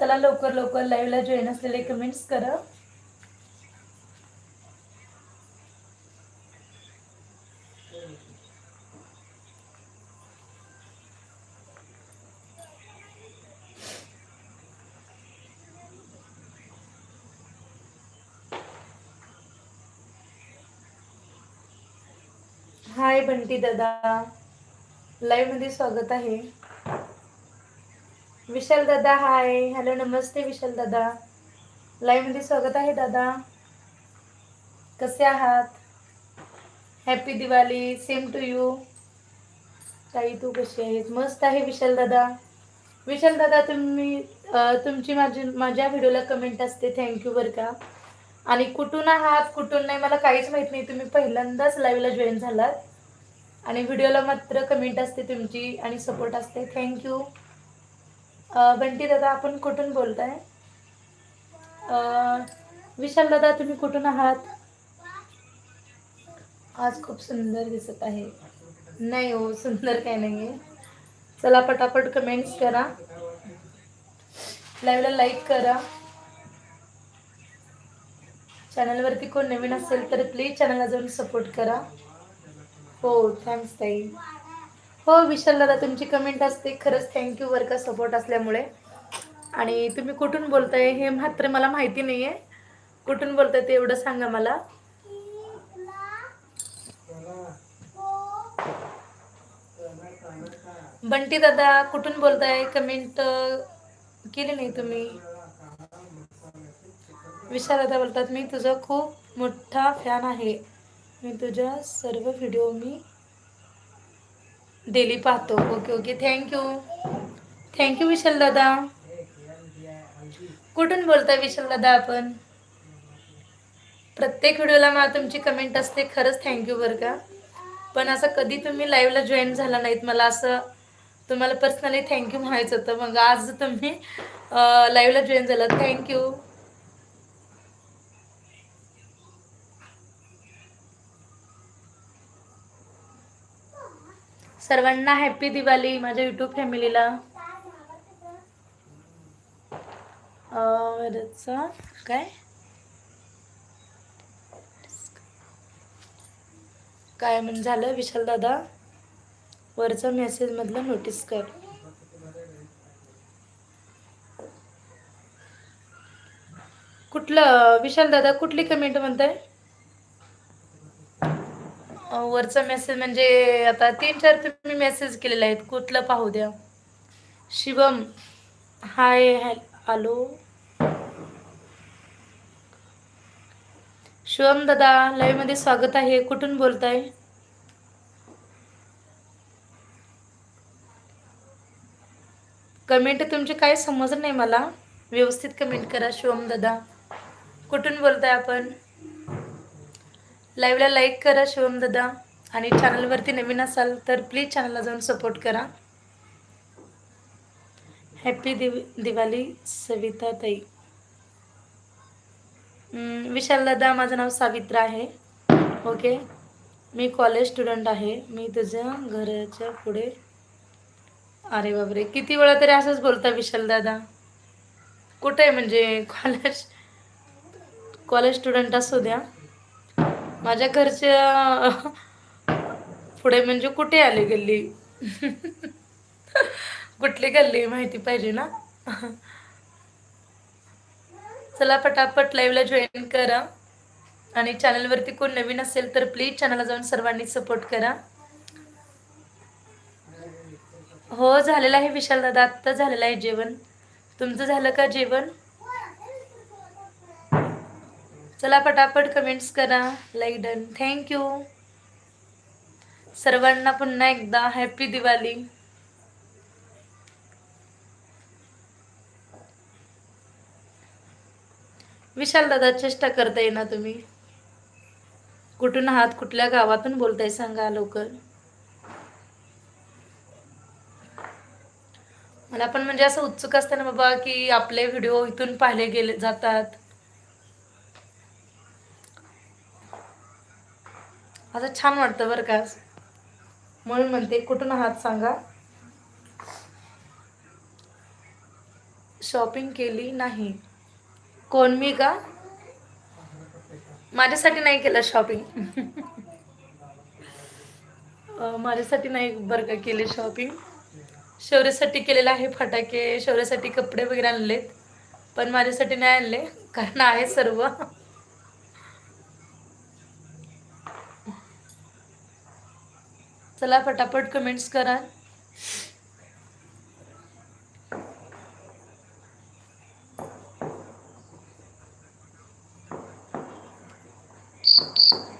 चला लवकर लवकर लाईव्हला जॉईन असलेले कमेंट्स करा. हाय बंटी दादा. लाईव्हमध्ये स्वागत आहे. विशाल दादा हाय हॅलो नमस्ते विशाल दादा. लाईव्हमध्ये स्वागत आहे दादा. कसे आहात? Happy Diwali. Same to you ताई तू कशी आहेस? मस्त आहे विशाल दादा. विशाल दादा तुम्ही तुमची माझी माझ्या व्हिडिओला कमेंट असते. थँक्यू बरं का. आणि कुठून आहात? कुठून नाही? मला काहीच माहीत नाही. तुम्ही पहिल्यांदाच लाईव्हला जॉईन झालात. आणि व्हिडिओला मात्र कमेंट असते तुमची आणि सपोर्ट असते. थँक्यू बंटी दादा आपण कुठून बोलताय? विशाल दादा तुम्ही कुठून आहात? आज खूप सुंदर दिसत आहे. नाही हो सुंदर काय नाही आहे चला पटापट कमेंट्स करा. लाईव्हला लाईक करा. चॅनलवरती कोण नवीन असेल तर प्लीज चॅनलला जाऊन सपोर्ट करा. हो थँक्स ताई. हो विशाल दादा तुमची कमेंट असते. खरंच थँक्यू वर का सपोर्ट असल्यामुळे. आणि तुम्ही कुठून बोलताय हे मात्र मला माहिती नाही आहे कुठून बोलताय ते एवढं सांगा मला. बंटी दादा कुठून बोलताय? कमेंट केली नाही तुम्ही. विशाल दादा बोलतात मी तुझा खूप मोठा फॅन आहे. मी तुझ्या सर्व व्हिडिओ मी डेली पाहतो. Okay okay. Thank you thank you Vishal दादा. कुठून बोलताय विशाल दादा आपण? प्रत्येक व्हिडिओला मला तुमची कमेंट असते खरंच थँक्यू बरं का? पण असं कधी तुम्ही लाईव्हला जॉईन झाला नाहीत मला असं तुम्हाला पर्सनली थँक्यू म्हणायचं होतं. मग आज तुम्ही लाईव्हला जॉईन झाला थँक्यू सर्वांना हॅपी दिवाळी माझ्या युट्यूब फॅमिलीला काय? काय म्हण झालं विशाल दादा? वरचा मेसेज मधलं नोटीस कर. कुठलं विशाल दादा कुठली कमेंट म्हणताय? वरचा मेसेज म्हणजे आता तीन चार तुम्ही मेसेज केलेले आहेत. कुठलं पाहू द्या. शिवम हाय हॅल हॅलो शिवम दादा लाईव्हमध्ये स्वागत आहे. कुठून बोलताय? कमेंट तुमची काही समजलं नाही मला. व्यवस्थित कमेंट करा शिवम दादा. कुठून बोलताय आपण? लाईव्हला लाईक करा शिवम दादा. आणि चॅनलवरती नवीन असाल तर प्लीज चॅनलला जाऊन सपोर्ट करा. हॅपी दिव दिवाळी सविता ताई विशाल दादा माझं नाव सावित्रा आहे. ओके? मी कॉलेज स्टुडंट आहे. मी तुझ्या घराच्या पुढे अरे बापरे किती वेळा तरी असंच बोलता विशाल दादा. कुठे आहे म्हणजे कॉलेज कॉलेज स्टुडंट असू द्या. माझ्या घरच्या पुढे म्हणजे कुठे आले गल्ली? कुठली गल्ली माहिती पाहिजे ना? चला पटापट लाईव्हला जॉईन करा. आणि चॅनलवरती कोण नवीन असेल तर प्लीज चॅनलला जाऊन सर्वांनी सपोर्ट करा. हो झालेलं आहे विशाल दादा. आत्ता झालेलं आहे जेवण. तुमचं झालं का जेवण? चला पटापट कमेंट्स करा. लाईक डन थँक्यू सर्वांना पुन्हा एकदा हॅपी दिवाळी. विशाल दादा चेष्टा करताय ना तुम्ही? कुठून आहात? कुठल्या गावातून बोलताय? सांगा लवकर. मला पण म्हणजे असं उत्सुक असतं ना बाबा की आपले व्हिडिओ इथून पाहिले गेले जातात. असं छान वाटतं बरं का म्हणून म्हणते कुठून आहात सांगा. शॉपिंग केली नाही. कोण मी का? माझ्यासाठी नाही केलं शॉपिंग माझ्यासाठी नाही बरं का केले शॉपिंग शौर्यासाठी केलेलं आहे फटाके शौर्यासाठी कपडे वगैरे आणलेत. पण माझ्यासाठी नाही आणले कारण आहे सर्व. चला फटाफट कमेंट्स करा.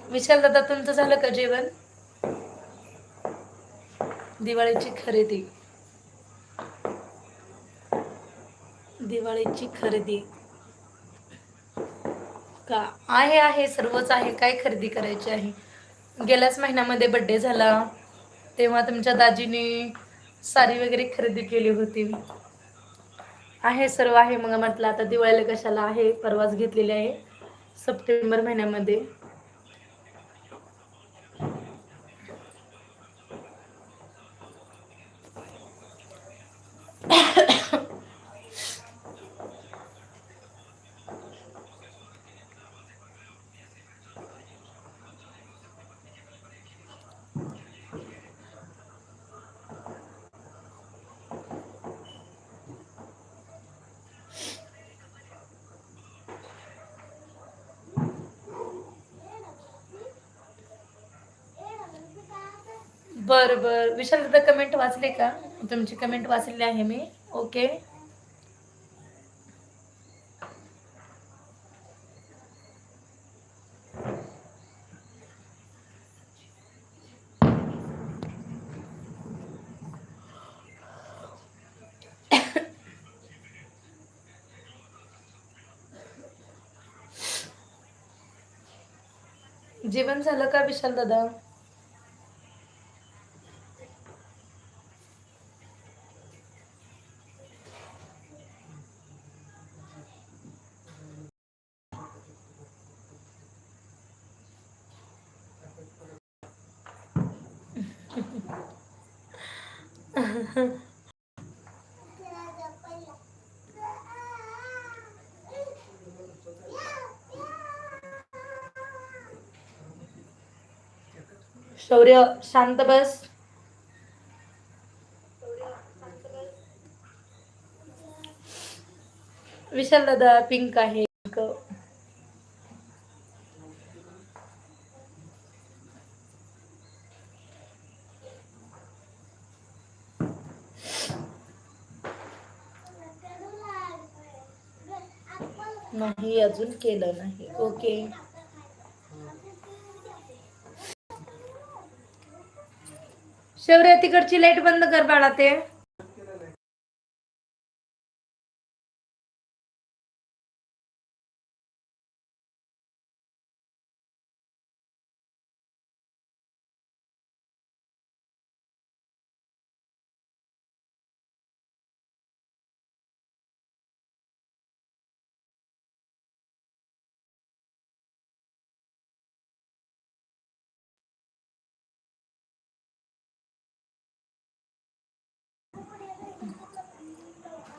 विशाल दादा तुमचं झालं का जेवण? दिवाळीची खरेदी. दिवाळीची खरेदी. का? आहे आहे सर्वच आहे. काय खरेदी करायची आहे? गेल्याच महिन्यामध्ये बड्डे झाला. तेव्हा तुमच्या दाजीने साडी वगैरे खरेदी केली होती. आहे सर्व आहे. मग म्हटलं आता दिवाळीला कशाला आहे? परवाच घेतलेली आहे. सप्टेंबर महिन्यामध्ये. बर बर. विशाल दादा कमेंट वाचले का? तुमची कमेंट वाचलेली आहे मी. ओके जेवण झालं का विशाल दादा शौर्य शांत बस. विशाल दादा पिंक आहे पिंक नाही अजून केलं नाही. ओके. शौर्य तिकडची लाइट बंद कर बाळा ते.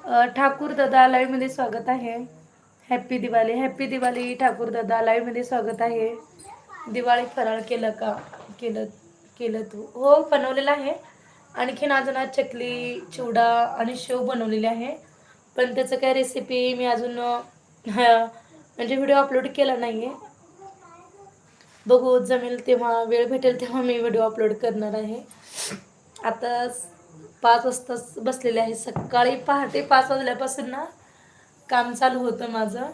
ठाकूर दादा लाईव्हमध्ये स्वागत आहे. हॅप्पी दिवाळी हॅप्पी दिवाळी ठाकूर दादा लाईव्हमध्ये स्वागत आहे. दिवाळी फराळ केलं का? केलं केलं तू. हो बनवलेलं आहे. आणखीन अजून आज चकली चिवडा आणि शेव बनवलेले आहे. पण त्याचं काय रेसिपी मी अजून म्हणजे व्हिडिओ अपलोड केला नाही आहे बघू जमेल तेव्हा वेळ भेटेल तेव्हा मी व्हिडिओ अपलोड करणार आहे. आता पाच वाजता बसलेले आहे. सकाळी पहाटे पाच वाजल्यापासून ना काम चालू होतं माझं.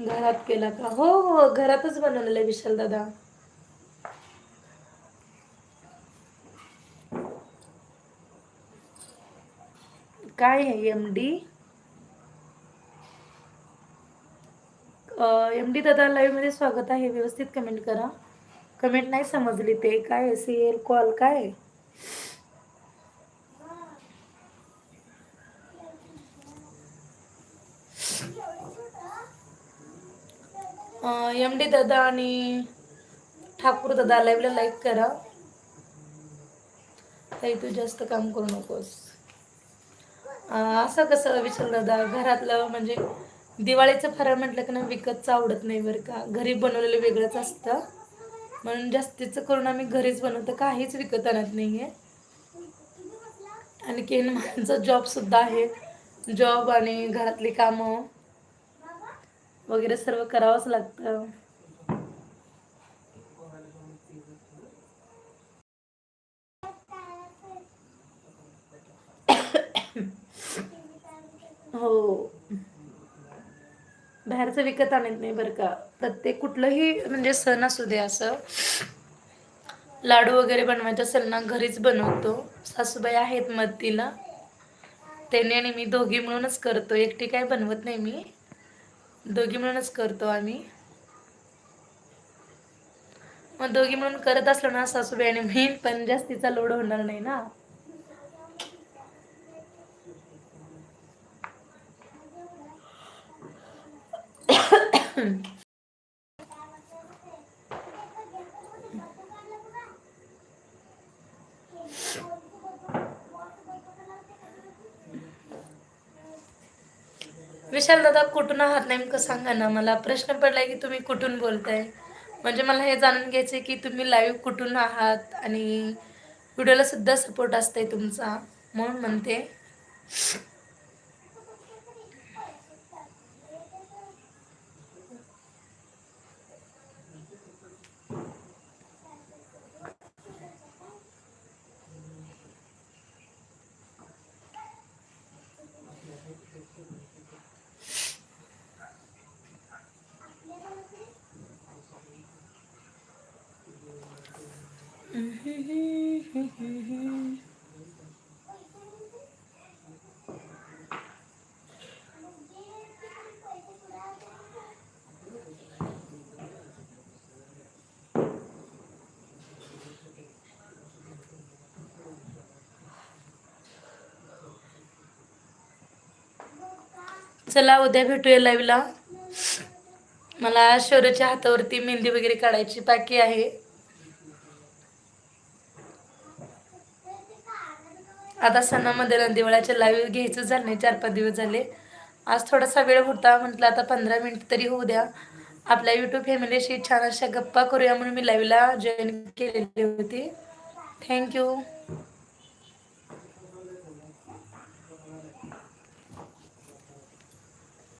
घरात केला का? हो हो घरातच बनवलेलं आहे विशाल दादा काय आहे एम डी एम डी दादा लाईव्हमध्ये स्वागत आहे. व्यवस्थित कमेंट करा. कमेंट नाही समजली ते. काय सी एल कॉल काय एम डी दादा आणि ठाकूर दादा लाईव्हला लाईक करा. ताई तू जास्त काम करू नकोस. असं कसं विचारलं दादा घरातलं म्हणजे दिवाळीचं फराळ म्हटलं की ना विकतचं आवडत नाही बरं का. घरी बनवलेलं वेगळंच असतं. म्हणून जास्तीचं करून आम्ही घरीच बनवतो. काहीच विकत आणत नाही आहे आणखीन माझं जॉबसुद्धा आहे. जॉब आणि घरातली कामं वगैरे सर्व करावंच लागतं. हो. बाहेरचं विकत आणत नाही बरं का. प्रत्येक कुठलंही म्हणजे सण असू दे असं. लाडू वगैरे बनवायचं असेल ना घरीच बनवतो. सासूबाई आहेत मदतीला. त्याने आणि मी दोघी मिळूनच करतो. एकटी काय बनवत नाही मी. दोघी मिळूनच करतो आम्ही. मग दोघी मिळून करत असलो ना सासूबाई आणि मी पण जास्तीचा लोड होणार नाही ना. विशाल दादा कुठून आहात नेमकं सांगा ना. मला प्रश्न पडलाय की तुम्ही कुठून बोलताय? म्हणजे मला हे जाणून घ्यायचं की तुम्ही लाईव्ह कुठून आहात आणि व्हिडिओला सुद्धा सपोर्ट असतंय तुमचा म्हणून म्हणते. चला उद्या भेटूया लाईव्हला मला शौर्याच्या हातावरती मेहंदी वगैरे काढायची बाकी आहे. आता सणामध्ये ना दिवाळ्याच्या लाईव्ह घ्यायचं झालं नाही चार पाच दिवस झाले. आज थोडासा वेळ होता म्हटलं आता पंधरा मिनिट तरी होऊ द्या. आपल्या यूट्यूब फॅमिलीशी छान अशा गप्पा करूया म्हणून मी लाईव्हला जॉईन केलेली होती. थँक्यू